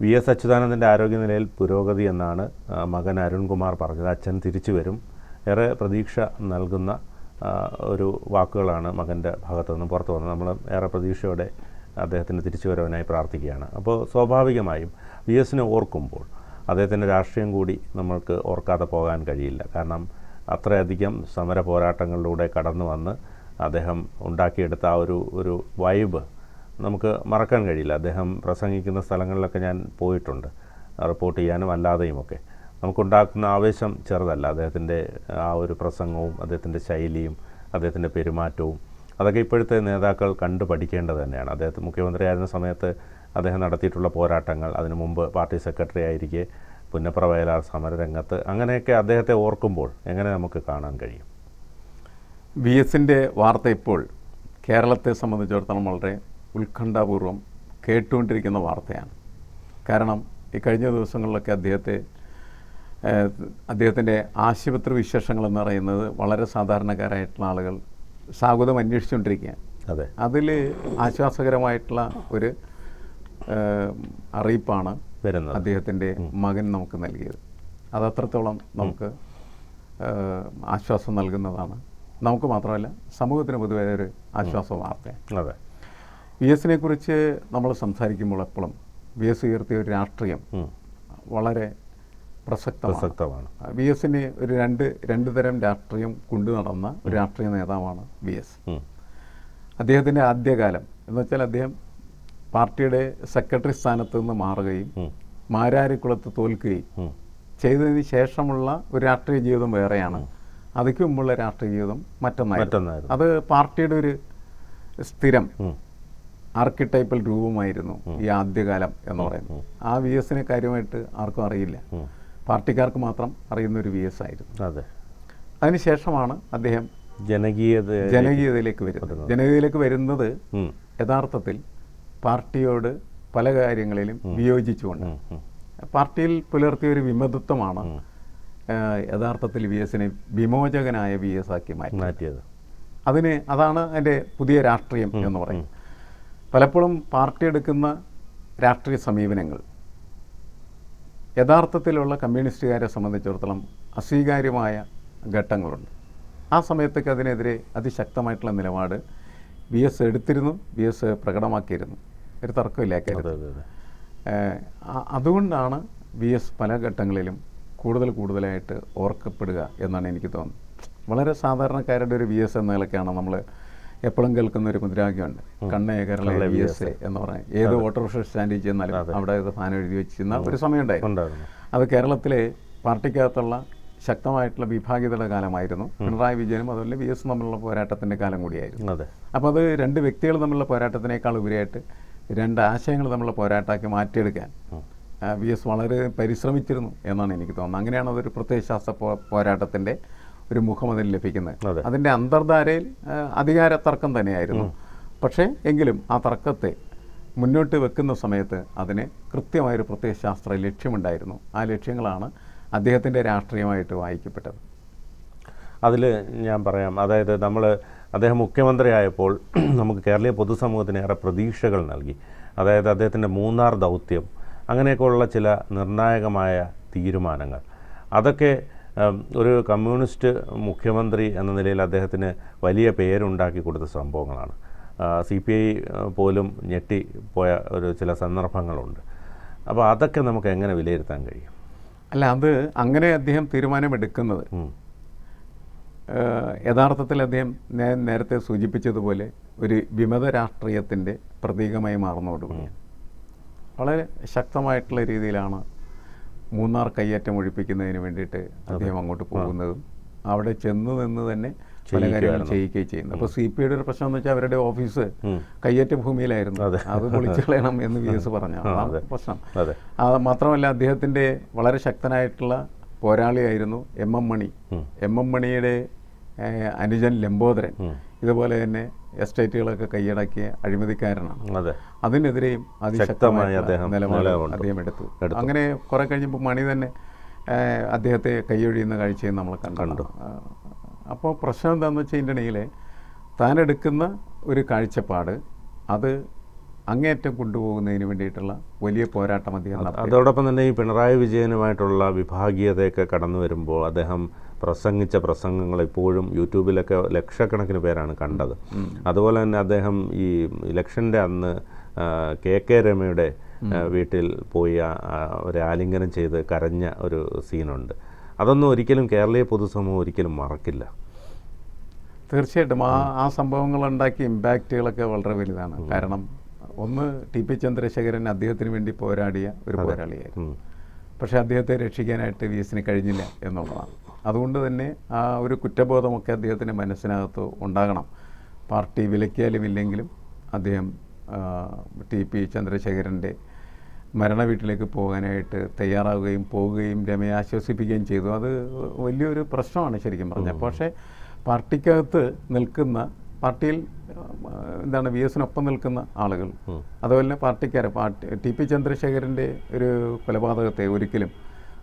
V S അച്യുതാനന്ദന്റെ ആരോഗ്യനിലയിൽ പുരോഗതി എന്നാണ് മകൻ അരുൺകുമാർ പറഞ്ഞത്. അച്ഛൻ തിരിച്ചു വരും. ഏറെ പ്രതീക്ഷ നൽകുന്ന ഒരു വാക്കുകളാണ് മകന്റെ ഭാഗത്തു നിന്ന് പുറത്തു വന്നത്. നമ്മൾ ഏറെ പ്രതീക്ഷയോടെ അദ്ദേഹത്തിന് തിരിച്ചു വരവനായി പ്രാർത്ഥിക്കുകയാണ്. അപ്പോൾ സ്വാഭാവികമായും വി എസിനെ ഓർക്കുമ്പോൾ അദ്ദേഹത്തിന്റെ രാഷ്ട്രീയം കൂടി നമ്മൾക്ക് ഓർക്കാതെ പോകാൻ കഴിയില്ല. കാരണം അത്രയധികം സമര പോരാട്ടങ്ങളിലൂടെ കടന്നു വന്ന് അദ്ദേഹം ഉണ്ടാക്കിയെടുത്ത ആ ഒരു ഒരു വൈബ് നമുക്ക് മറക്കാൻ കഴിയില്ല. അദ്ദേഹം പ്രസംഗിക്കുന്ന സ്ഥലങ്ങളിലൊക്കെ ഞാൻ പോയിട്ടുണ്ട്. റിപ്പോർട്ട് ചെയ്യാനും അല്ലാതെയും ഒക്കെ നമുക്കുണ്ടാക്കുന്ന ആവേശം ചെറുതല്ല. അദ്ദേഹത്തിന്റെ ആ ഒരു പ്രസംഗവും അദ്ദേഹത്തിന്റെ ശൈലിയും അദ്ദേഹത്തിന്റെ പെരുമാറ്റവും അതൊക്കെ ഇപ്പോഴത്തെ നേതാക്കൾ കണ്ടു പഠിക്കേണ്ടത് തന്നെയാണ്. അദ്ദേഹത്തെ മുഖ്യമന്ത്രിയായിരുന്ന സമയത്ത് അദ്ദേഹം നടത്തിയിട്ടുള്ള പോരാട്ടങ്ങൾ അതിനു മുമ്പ് പാർട്ടി സെക്രട്ടറി ആയിരിക്കെ പുന്നപ്ര വയലാർ സമരരംഗത്ത് അങ്ങനെയൊക്കെ അദ്ദേഹത്തെ ഓർക്കുമ്പോൾ എങ്ങനെ നമുക്ക് കാണാൻ കഴിയും? വി എസിന്റെ വാർത്ത ഇപ്പോൾ കേരളത്തെ സംബന്ധിച്ചിടത്തോളം വളരെ ഉത്കണ്ഠാപൂർവം കേട്ടുകൊണ്ടിരിക്കുന്ന വാർത്തയാണ്. കാരണം ഈ കഴിഞ്ഞ ദിവസങ്ങളിലൊക്കെ അദ്ദേഹത്തെ അദ്ദേഹത്തിന്റെ ആശുപത്രി വിശേഷങ്ങൾ എന്ന് പറയുന്നത് വളരെ സാധാരണക്കാരായിട്ടുള്ള ആളുകൾ സാഗതം അന്വേഷിച്ചുകൊണ്ടിരിക്കുകയാണ്. അതെ. അതിൽ ആശ്വാസകരമായിട്ടുള്ള ഒരു അറിയിപ്പാണ് വരുന്നത്. അദ്ദേഹത്തിന്റെ മകൻ നമുക്ക് നൽകിയത്. അത് അത്രത്തോളം നമുക്ക് ആശ്വാസം നൽകുന്നതാണ്. നമുക്ക് മാത്രമല്ല സമൂഹത്തിന് പൊതുവെ ഒരു ആശ്വാസ വാർത്തയാണ് അതെ. വി എസിനെ കുറിച്ച് നമ്മൾ സംസാരിക്കുമ്പോൾ എപ്പോഴും വി എസ് ഉയർത്തിയ ഒരു രാഷ്ട്രീയം വളരെ പ്രസക്തമാണ്. വി എസിന് ഒരു രണ്ട് രണ്ട് തരം രാഷ്ട്രീയം കൊണ്ടു നടന്ന ഒരു രാഷ്ട്രീയ നേതാവാണ് വി എസ്. അദ്ദേഹത്തിന്റെ ആദ്യകാലം എന്ന് വെച്ചാൽ അദ്ദേഹം പാർട്ടിയുടെ സെക്രട്ടറി സ്ഥാനത്ത് നിന്ന് മാറുകയും. മാരാരിക്കുളത്ത് തോൽക്കുകയും ചെയ്തതിന് ശേഷമുള്ള ഒരു രാഷ്ട്രീയ ജീവിതം വേറെയാണ്. അതിക്ക് മുമ്പുള്ള രാഷ്ട്രീയ ജീവിതം മറ്റൊന്നായിരുന്നു. അത് പാർട്ടിയുടെ ഒരു സ്ഥിരം. ആർക്കിടൈപ്പൽ രൂപമായിരുന്നു ഈ ആദ്യകാലം എന്ന് പറയുന്നത്. ആ വി എസിനെ കാര്യമായിട്ട് ആർക്കും അറിയില്ല. പാർട്ടിക്കാർക്ക് മാത്രം അറിയുന്ന ഒരു വി എസ് ആയിരുന്നു. അതെ. അതിനുശേഷമാണ് അദ്ദേഹം ജനകീയത ജനകീയതയിലേക്ക് വരുന്നത്. ജനകീയതയിലേക്ക് വരുന്നത്. യഥാർത്ഥത്തിൽ പാർട്ടിയോട് പല കാര്യങ്ങളിലും വിയോജിച്ചുകൊണ്ട്. പാർട്ടിയിൽ പുലർത്തിയ ഒരു വിമതത്വമാണ് യഥാർത്ഥത്തിൽ വി എസിനെ വിമോചകനായ വി എസ് ആക്കി മാറ്റി മാറ്റിയത്. അതിന് അതാണ് എന്റെ പുതിയ രാഷ്ട്രീയം എന്ന് പറയും പലപ്പോഴും പാർട്ടി എടുക്കുന്ന രാഷ്ട്രീയ സമീപനങ്ങൾ. യഥാർത്ഥത്തിലുള്ള കമ്മ്യൂണിസ്റ്റുകാരെ സംബന്ധിച്ചിടത്തോളം അസ്വീകാര്യമായ ഘട്ടങ്ങളുണ്ട്. ആ സമയത്തൊക്കെ അതിനെതിരെ അതിശക്തമായിട്ടുള്ള നിലപാട് ബി എസ് എടുത്തിരുന്നു ബി എസ് പ്രകടമാക്കിയിരുന്നു. ഒരു തർക്കമില്ല അതെ കാര്യത്തിൽ അതെ അതെ. ഏഹ് അ- അതുകൊണ്ടാണ് ബി എസ് പല ഘട്ടങ്ങളിലും കൂടുതൽ കൂടുതലായിട്ട് ഓർക്കപ്പെടുക എന്നാണ് എനിക്ക് തോന്നുന്നത്. വളരെ സാധാരണക്കാരുടെ ഒരു ബി എസ് എന്ന നിലയ്ക്കാണ് നമ്മൾ എപ്പോഴും കേൾക്കുന്ന ഒരു മുദ്രാവാക്യമുണ്ട്. കണ്ണേ കേരള വി എസ് എ എന്ന് പറഞ്ഞാൽ ഏത് ഓട്ടോറിക്ഷ സ്റ്റാൻഡിൽ ചെന്നാലും അവിടെ ഇത് ഫാൻ എഴുതി വെച്ചിരുന്ന ഒരു സമയമുണ്ടായിരുന്നു അത് കേരളത്തിലെ പാർട്ടിക്കകത്തുള്ള ശക്തമായിട്ടുള്ള വിഭാഗീയതയുടെ കാലമായിരുന്നു. പിണറായി വിജയനും അതുപോലെ വി എസ് തമ്മിലുള്ള പോരാട്ടത്തിന്റെ കാലം കൂടിയായിരുന്നു. അപ്പോൾ അത് രണ്ട് വ്യക്തികൾ തമ്മിലുള്ള പോരാട്ടത്തിനേക്കാൾ ഉപരിയായിട്ട് രണ്ട് ആശയങ്ങൾ തമ്മിലുള്ള പോരാട്ടമാക്കി മാറ്റിയെടുക്കാൻ വി എസ് വളരെ പരിശ്രമിച്ചിരുന്നു എന്നാണ് എനിക്ക് തോന്നുന്നത്. അങ്ങനെയാണ് അതൊരു പ്രത്യയശാസ്ത്ര പോ പോരാട്ടത്തിന്റെ ഒരു മുഖം അതിന് ലഭിക്കുന്നത്. അതിന്റെ അന്തർധാരയിൽ അധികാര തർക്കം തന്നെയായിരുന്നു. പക്ഷേ എങ്കിലും ആ തർക്കത്തെ മുന്നോട്ട് വെക്കുന്ന സമയത്ത് അതിന് കൃത്യമായൊരു പ്രത്യയശാസ്ത്ര ലക്ഷ്യമുണ്ടായിരുന്നു. ആ ലക്ഷ്യങ്ങളാണ് അദ്ദേഹത്തിന്റെ രാഷ്ട്രീയമായിട്ട് വായിക്കപ്പെട്ടത്. അതിൽ ഞാൻ പറയാം. അതായത് നമ്മൾ അദ്ദേഹം മുഖ്യമന്ത്രിയായപ്പോൾ നമുക്ക് കേരളീയ പൊതുസമൂഹത്തിന് ഏറെ പ്രതീക്ഷകൾ നൽകി. അതായത് അദ്ദേഹത്തിന്റെ മൂന്നാർ ദൗത്യം അങ്ങനെയൊക്കെയുള്ള ചില നിർണായകമായ തീരുമാനങ്ങൾ. അതൊക്കെ ഒരു കമ്മ്യൂണിസ്റ്റ് മുഖ്യമന്ത്രി എന്ന നിലയിൽ അദ്ദേഹത്തിന് വലിയ പേരുണ്ടാക്കി കൊടുത്ത സംഭവങ്ങളാണ്. സി പി ഐ പോലും ഞെട്ടിപ്പോയ ഒരു ചില സന്ദർഭങ്ങളുണ്ട്. അപ്പോൾ അതൊക്കെ നമുക്ക് എങ്ങനെ വിലയിരുത്താൻ കഴിയും? അല്ല അത് അങ്ങനെ അദ്ദേഹം തീരുമാനമെടുക്കുന്നത്. യഥാർത്ഥത്തിൽ അദ്ദേഹം ഞാൻ നേരത്തെ സൂചിപ്പിച്ചതുപോലെ ഒരു വിമത രാഷ്ട്രീയത്തിന്റെ പ്രതീകമായി മാറുന്നതോടുകൂടി. വളരെ ശക്തമായിട്ടുള്ള രീതിയിലാണ് മൂന്നാർ കയ്യേറ്റം ഒഴിപ്പിക്കുന്നതിന് വേണ്ടിയിട്ട് അദ്ദേഹം അങ്ങോട്ട് പോകുന്നതും അവിടെ ചെന്ന് നിന്ന് തന്നെ പല കാര്യങ്ങൾ ചെയ്യിക്കുകയും ചെയ്യുന്നത് അപ്പോൾ സി പി ഐയുടെ ഒരു പ്രശ്നം എന്ന് വെച്ചാൽ അവരുടെ ഓഫീസ് കയ്യേറ്റ ഭൂമിയിലായിരുന്നു. അത്. പൊളിച്ചു കളയണം എന്ന് വി എസ് പറഞ്ഞു. അതാണ് പ്രശ്നം. അതെ. അത് മാത്രമല്ല അദ്ദേഹത്തിന്റെ വളരെ ശക്തനായിട്ടുള്ള പോരാളിയായിരുന്നു M M Mani. M M മണിയുടെ അനുജൻ ലംബോദരൻ. ഇതുപോലെ തന്നെ എസ്റ്റേറ്റുകളൊക്കെ കൈയടക്കിയ അഴിമതിക്കാരനാണ്. അതെ. അതിനെതിരെയും ശക്തമായി അതിശക്തമായ നിലപാട്. അദ്ദേഹം എടുത്തു. അങ്ങനെ കുറെ കഴിഞ്ഞപ്പോൾ മണി തന്നെ അദ്ദേഹത്തെ കൈയൊഴിയുന്ന കാഴ്ചയും നമ്മൾ കണ്ടു. അപ്പോൾ പ്രശ്നം എന്താണെന്ന് ഇടയിൽ താൻ എടുക്കുന്ന ഒരു കാഴ്ചപ്പാട് അത് അങ്ങേറ്റം കൊണ്ടുപോകുന്നതിന് വേണ്ടിയിട്ടുള്ള വലിയ പോരാട്ടം അദ്ദേഹം അതോടൊപ്പം തന്നെ ഈ പിണറായി വിജയനുമായിട്ടുള്ള വിഭാഗീയതയൊക്കെ കടന്നു വരുമ്പോൾ അദ്ദേഹം പ്രസംഗിച്ച പ്രസംഗങ്ങൾ ഇപ്പോഴും യൂട്യൂബിലൊക്കെ ലക്ഷക്കണക്കിന് പേരാണ് കണ്ടത്. അതുപോലെ തന്നെ അദ്ദേഹം ഈ ഇലക്ഷന്റെ അന്ന് കെ കെ രമയുടെ വീട്ടിൽ പോയി ഒരു ആലിംഗനം ചെയ്ത് കരഞ്ഞ ഒരു സീനുണ്ട്. അതൊന്നും ഒരിക്കലും കേരളീയ പൊതുസമൂഹം ഒരിക്കലും മറക്കില്ല. തീർച്ചയായിട്ടും. ആ ആ സംഭവങ്ങൾ ഉണ്ടാക്കിയ ഇമ്പാക്റ്റുകളൊക്കെ വളരെ വലുതാണ്. കാരണം ഒന്ന് ടി പി ചന്ദ്രശേഖരൻ അദ്ദേഹത്തിന് വേണ്ടി പോരാടിയ ഒരു പോരാളിയായിരുന്നു. പക്ഷേ അദ്ദേഹത്തെ രക്ഷിക്കാനായിട്ട് വി എസിന് കഴിഞ്ഞില്ല എന്നുള്ളതാണ്. അതുകൊണ്ട് തന്നെ ആ ഒരു കുറ്റബോധമൊക്കെ അദ്ദേഹത്തിന്റെ മനസ്സിനകത്ത് ഉണ്ടാകണം. പാർട്ടി വിലക്കിയാലും ഇല്ലെങ്കിലും അദ്ദേഹം ടി പി ചന്ദ്രശേഖരന്റെ മരണ വീട്ടിലേക്ക് പോകാനായിട്ട് തയ്യാറാവുകയും പോവുകയും രമയെ ആശ്വസിപ്പിക്കുകയും ചെയ്തു. അത് വലിയൊരു പ്രശ്നമാണ് ശരിക്കും പറഞ്ഞാൽ. പക്ഷേ പാർട്ടിക്കകത്ത് നിൽക്കുന്ന പാർട്ടിയിൽ എന്താണ് വി എസിനൊപ്പം നിൽക്കുന്ന ആളുകൾ. അതുപോലെ തന്നെ പാർട്ടിക്കാരെ പാർട്ടി ടി പി ചന്ദ്രശേഖരന്റെ ഒരു കൊലപാതകത്തെ ഒരിക്കലും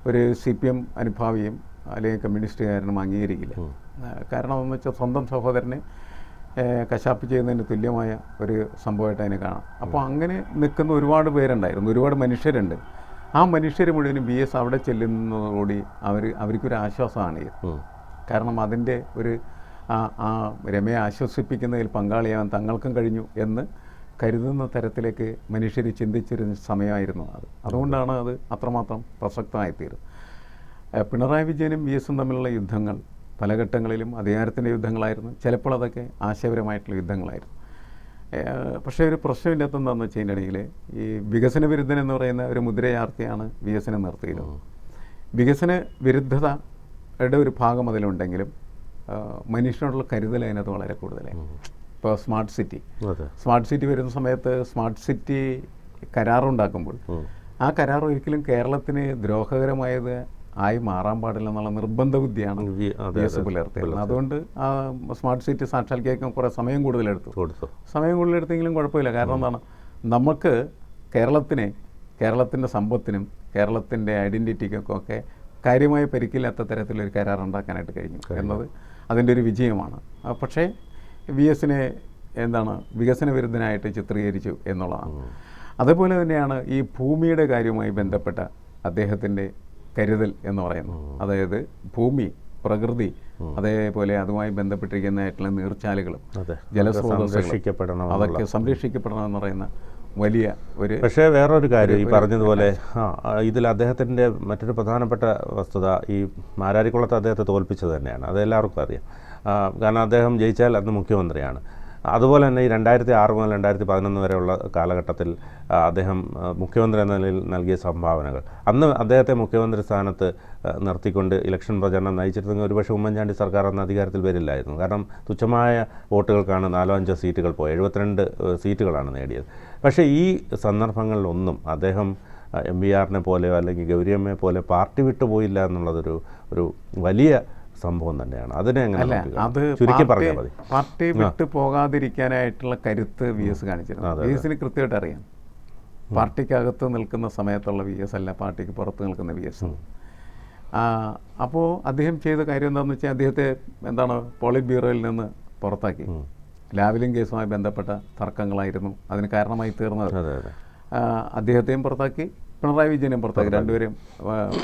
ഒരു സി പി എം അനുഭാവിയും അല്ലെങ്കിൽ കമ്മ്യൂണിസ്റ്റുകാരനും അംഗീകരിക്കില്ല. കാരണം എന്ന് വെച്ചാൽ സ്വന്തം സഹോദരനെ കശാപ്പ് ചെയ്യുന്നതിന് തുല്യമായ ഒരു സംഭവമായിട്ട് അതിനെ കാണാം. അപ്പോൾ അങ്ങനെ നിൽക്കുന്ന ഒരുപാട് പേരുണ്ടായിരുന്നു ഒരുപാട് മനുഷ്യരുണ്ട്. ആ മനുഷ്യർ മുഴുവനും ബി എസ് അവിടെ ചെല്ലുന്നതോടുകൂടി അവർ അവർക്കൊരു ആശ്വാസമാണ് കാരണം അതിന്റെ ഒരു ആ ആ രമയെ ആശ്വസിപ്പിക്കുന്നതിൽ പങ്കാളിയാവാൻ തങ്ങൾക്കും കഴിഞ്ഞു എന്ന് കരുതുന്ന തരത്തിലേക്ക് മനുഷ്യർ ചിന്തിച്ചിരുന്ന സമയമായിരുന്നു അത്. അതുകൊണ്ടാണ് അത് അത്രമാത്രം പ്രസക്തമായിത്തീരുന്നത്. പിണറായി വിജയനും വി എസും തമ്മിലുള്ള യുദ്ധങ്ങൾ പല ഘട്ടങ്ങളിലും അധികാരത്തിന്റെ യുദ്ധങ്ങളായിരുന്നു. ചിലപ്പോൾ അതൊക്കെ ആശയപരമായിട്ടുള്ള യുദ്ധങ്ങളായിരുന്നു. പക്ഷേ ഒരു പ്രശ്നമില്ലാത്ത എന്താണെന്ന് വെച്ച് കഴിഞ്ഞിട്ടുണ്ടെങ്കിൽ ഈ വികസന വിരുദ്ധൻ എന്ന് പറയുന്ന ഒരു മുദ്രയാർത്തിയാണ് വി എസിനെ നിർത്തിയിരുന്നത്. വികസന വിരുദ്ധതയുടെ ഒരു ഭാഗം അതിലുണ്ടെങ്കിലും മനുഷ്യനോടുള്ള കരുതൽ അതിനകത്ത് വളരെ കൂടുതലായി. ഇപ്പോൾ സ്മാർട്ട് സിറ്റി സ്മാർട്ട് സിറ്റി വരുന്ന സമയത്ത് സ്മാർട്ട് സിറ്റി കരാറുണ്ടാക്കുമ്പോൾ. ആ കരാർ ഒരിക്കലും കേരളത്തിന് ദ്രോഹകരമായത് ആയി മാറാൻ പാടില്ല എന്നുള്ള നിർബന്ധ ബുദ്ധിയാണ്. പുലർത്തിയത് അതുകൊണ്ട് ആ സ്മാർട്ട് സിറ്റി സാക്ഷാത്കരിക്കാൻ കുറേ സമയം കൂടുതലെടുത്തു. സമയം കൂടുതലെടുത്തെങ്കിലും കുഴപ്പമില്ല. കാരണം എന്താണ്? നമുക്ക് കേരളത്തിന് കേരളത്തിന്റെ സമ്പത്തിനും കേരളത്തിന്റെ ഐഡന്റിറ്റിക്കൊക്കെ കാര്യമായി പരിക്കില്ലാത്ത തരത്തിലൊരു കരാർ ഉണ്ടാക്കാനായിട്ട് കഴിഞ്ഞു. എന്നത് അതിന്റെ ഒരു വിജയമാണ്. പക്ഷേ വി എസിനെ എന്താണ് വികസന വിരുദ്ധനായിട്ട് ചിത്രീകരിച്ചു എന്നുള്ളതാണ്. അതുപോലെ തന്നെയാണ് ഈ ഭൂമിയുടെ കാര്യവുമായി ബന്ധപ്പെട്ട അദ്ദേഹത്തിന്റെ കരുതൽ എന്ന് പറയുന്നത്. അതായത് ഭൂമി പ്രകൃതി അതേപോലെ അതുമായി ബന്ധപ്പെട്ടിരിക്കുന്ന ബന്ധപ്പെട്ടിരിക്കുന്നതായിട്ടുള്ള നീർച്ചാലുകളും അതെ. അതൊക്കെ സംരക്ഷിക്കപ്പെടണം എന്ന് പറയുന്ന വലിയ ഒരു പക്ഷേ വേറൊരു കാര്യം ഈ പറഞ്ഞതുപോലെ ആ ഇതിൽ അദ്ദേഹത്തിന്റെ മറ്റൊരു പ്രധാനപ്പെട്ട വസ്തുത ഈ മാരാരിക്കുളത്ത് അദ്ദേഹത്തെ തോൽപ്പിച്ചത് തന്നെയാണ്. അതെല്ലാവർക്കും അറിയാം. കാരണം അദ്ദേഹം ജയിച്ചാൽ അന്ന് മുഖ്യമന്ത്രിയാണ്. അതുപോലെ തന്നെ ഈ രണ്ടായിരത്തി ആറ് മുതൽ രണ്ടായിരത്തി പതിനൊന്ന് വരെയുള്ള കാലഘട്ടത്തിൽ അദ്ദേഹം മുഖ്യമന്ത്രി എന്ന നിലയിൽ നൽകിയ സംഭാവനകൾ. അന്ന് അദ്ദേഹത്തെ മുഖ്യമന്ത്രി സ്ഥാനത്ത് നിർത്തിക്കൊണ്ട് ഇലക്ഷൻ പ്രചരണം നയിച്ചിരുന്നെങ്കിൽ ഒരുപക്ഷെ ഉമ്മൻചാണ്ടി സർക്കാർ അന്ന് അധികാരത്തിൽ വരില്ലായിരുന്നു. കാരണം തുച്ഛമായ വോട്ടുകൾക്കാണ് നാലോ അഞ്ചോ സീറ്റുകൾ പോയത്. എഴുപത്തിരണ്ട് സീറ്റുകളാണ് നേടിയത്. പക്ഷേ ഈ സന്ദർഭങ്ങളിലൊന്നും അദ്ദേഹം എം വി ആറിനെ പോലെയോ അല്ലെങ്കിൽ ഗൗരിയമ്മയെ പോലെ പാർട്ടി വിട്ടു പോയില്ല എന്നുള്ളതൊരു ഒരു വലിയ സംഭവം തന്നെയാണ്. അതിനെ അങ്ങനെ അത് ചുരുക്കി പാർട്ടി പറഞ്ഞാൽ മതി. പാർട്ടി വിട്ടു പോകാതിരിക്കാനായിട്ടുള്ള കരുത്ത് വി എസ് കാണിച്ചിരുന്നു. വി എസിന് കൃത്യമായിട്ട് അറിയാം. പാർട്ടിക്കകത്ത് നിൽക്കുന്ന സമയത്തുള്ള വി എസ് അല്ല പാർട്ടിക്ക് പുറത്ത് നിൽക്കുന്ന വി എസ് അപ്പോൾ അദ്ദേഹം ചെയ്ത കാര്യം എന്താണെന്ന് വെച്ചാൽ അദ്ദേഹത്തെ എന്താണ് പോളിറ്റ് ബ്യൂറോയിൽ നിന്ന് പുറത്താക്കി. ലാവലിംഗ് കേസുമായി ബന്ധപ്പെട്ട തർക്കങ്ങളായിരുന്നു അതിന് കാരണമായി തീർന്നത്. അദ്ദേഹത്തെയും പുറത്താക്കി പിണറായി വിജയനെയും പുറത്താക്കി രണ്ടുപേരും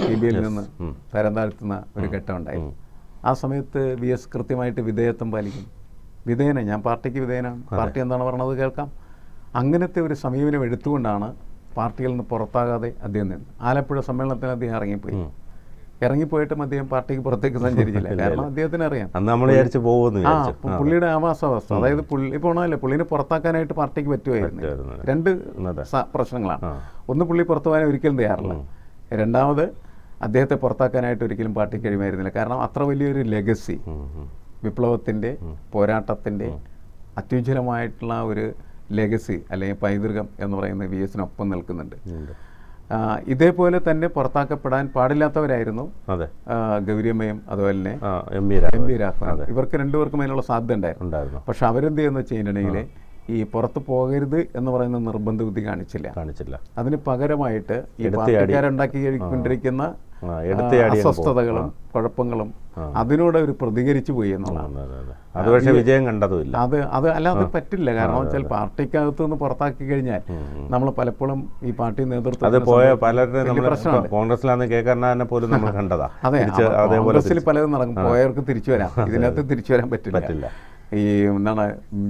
പി ബിയിൽ നിന്ന് തരം താഴ്ത്തുന്ന ഒരു ഘട്ടം ഉണ്ടായി ആ സമയത്ത് വി എസ് കൃത്യമായിട്ട് വിധേയത്വം പാലിക്കും. വിധേയന ഞാൻ പാർട്ടിക്ക് വിധേയനാണ്. പാർട്ടി എന്താണ് പറഞ്ഞത് കേൾക്കാം. അങ്ങനത്തെ ഒരു സമീപനം എടുത്തുകൊണ്ടാണ് പാർട്ടിയിൽ നിന്ന് പുറത്താകാതെ അദ്ദേഹം നിന്ന് ആലപ്പുഴ സമ്മേളനത്തിന് അദ്ദേഹം ഇറങ്ങിപ്പോയി. ഇറങ്ങിപ്പോയിട്ടും അദ്ദേഹം പാർട്ടിക്ക് പുറത്തേക്ക് സഞ്ചരിച്ചില്ല. കാരണം അദ്ദേഹത്തിന് അറിയാം അന്ന് നമ്മൾ വിചാരിച്ച് പോകുമെന്ന് ആ പുള്ളിയുടെ ആവാസാവസ്ഥ അതായത് പുള്ളി പോണല്ലേ പുള്ളിനെ പുറത്താക്കാനായിട്ട് പാർട്ടിക്ക് പറ്റുമായിരുന്നു. രണ്ട്. പ്രശ്നങ്ങളാണ്. ഒന്ന് പുള്ളി പുറത്തു പോകാൻ ഒരിക്കലും തയ്യാറില്ല. രണ്ടാമത് അദ്ദേഹത്തെ പുറത്താക്കാനായിട്ട് ഒരിക്കലും പാർട്ടി കഴിയുമായിരുന്നില്ല. കാരണം അത്ര വലിയൊരു ലെഗസി വിപ്ലവത്തിന്റെ പോരാട്ടത്തിന്റെ വിപ്ലവത്തിന്റെ പോരാട്ടത്തിന്റെ അത്യുജ്വലമായിട്ടുള്ള ഒരു ലെഗസി അല്ലെങ്കിൽ പൈതൃകം എന്ന് പറയുന്ന വി എസിനൊപ്പം നിൽക്കുന്നുണ്ട്. ഇതേപോലെ തന്നെ പുറത്താക്കപ്പെടാൻ പാടില്ലാത്തവരായിരുന്നു അതെ. ഗൗരിയമ്മയും അതുപോലെ തന്നെ എം ബി രാഘവൻ. ഇവർക്ക് രണ്ടുപേർക്കും അതിനുള്ള സാധ്യത ഉണ്ടായിരുന്നു. പക്ഷെ അവരെന്ത് ചെയ്യുന്ന വെച്ചിട്ടുണ്ടെങ്കിൽ ഈ പുറത്ത് പോകരുത് എന്ന് പറയുന്ന നിർബന്ധ ബുദ്ധി കാണിച്ചില്ല. കാണിച്ചില്ല. അതിന് പകരമായിട്ട് ഈ എടുത്തയാടി. പാർട്ടിക്കാരുണ്ടാക്കി കൊണ്ടിരിക്കുന്ന ആ, എടുത്തയാടി അങ്ങ് പോകും. അസ്വസ്ഥതകളും കുഴപ്പങ്ങളും അതിനോട് അവർ പ്രതികരിച്ചു പോയി എന്നുള്ളതാണ്. അതെ, അതെ. അത്. പക്ഷേ വിജയം കണ്ടതുമില്ല. അത് അത് അല്ലാതെ പറ്റില്ല. കാരണം വെച്ചാൽ പാർട്ടിക്കകത്ത് നിന്ന് പുറത്താക്കി കഴിഞ്ഞാൽ നമ്മൾ പലപ്പോഴും ഈ പാർട്ടി നേതൃത്വം അത് പോയ പലരുടെ നമ്മൾ കോൺഗ്രസിലാന്ന് കെ കരുണാകരനെ പോലും നമ്മൾ കണ്ടതാ. അതെ കോൺഗ്രസിൽ പലതും നടക്കും. പോയവർക്ക് തിരിച്ചു വരാം. ഇതിനകത്ത് തിരിച്ചു വരാൻ പറ്റില്ല. ഈ എന്താണ്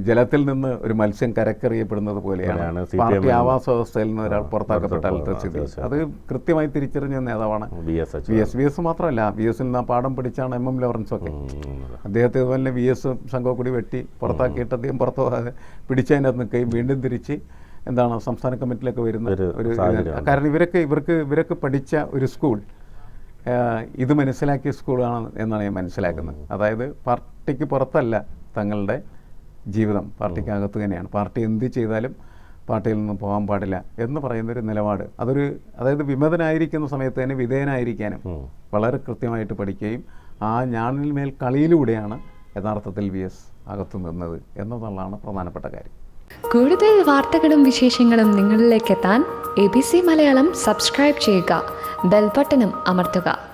ജലത്തിൽ നിന്ന് ഒരു മത്സ്യം കരക്കെറിയപ്പെടുന്നത് പോലെയാണ്. പാർട്ടി ആവാസ വ്യവസ്ഥയിൽ നിന്ന് ഒരാൾ പുറത്താക്കപ്പെട്ട സ്ഥിതി അത് കൃത്യമായി തിരിച്ചറിഞ്ഞ നേതാവാണ് S V S V S മാത്രമല്ല വി എസിൽ നിന്ന് പാഠം പഠിച്ചാണ് എം എം ലോറൻസ് ഒക്കെ. അദ്ദേഹത്തെ ഇതുപോലെ വി എസ് സംഘക്കൂടി കൂടി വെട്ടി പുറത്താക്കിയിട്ട് അദ്ദേഹം പുറത്തു പോകാതെ പിടിച്ചതിനകത്ത് നിൽക്കുകയും വീണ്ടും തിരിച്ച് എന്താണ് സംസ്ഥാന കമ്മിറ്റിയിലൊക്കെ വരുന്ന ഒരു കാരണം ഇവരൊക്കെ ഇവർക്ക് ഇവരൊക്കെ പഠിച്ച ഒരു സ്കൂൾ ഇത് മനസ്സിലാക്കിയ സ്കൂളാണ് എന്നാണ് ഞാൻ മനസ്സിലാക്കുന്നത്. അതായത് പാർട്ടിക്ക് പുറത്തല്ല തങ്ങളുടെ ജീവിതം പാർട്ടിക്കകത്ത് തന്നെയാണ്. പാർട്ടി എന്ത് ചെയ്താലും പാർട്ടിയിൽ നിന്ന് പോകാൻ പാടില്ല എന്ന് പറയുന്നൊരു നിലപാട്. അതൊരു അതായത് വിമതനായിരിക്കുന്ന സമയത്ത് തന്നെ വിധേയനായിരിക്കാനും വളരെ കൃത്യമായിട്ട് പഠിക്കുകയും ആ ഞാണിൽ മേൽ കളിയിലൂടെയാണ് യഥാർത്ഥത്തിൽ വി എസ് അകത്തു നിന്നത് എന്നതാണ് പ്രധാനപ്പെട്ട കാര്യം. കൂടുതൽ വാർത്തകളും വിശേഷങ്ങളും നിങ്ങളിലേക്ക് എത്താൻ A B C Malayalam subscribe ചെയ്യുക ബെൽബട്ടനും അമർത്തുക.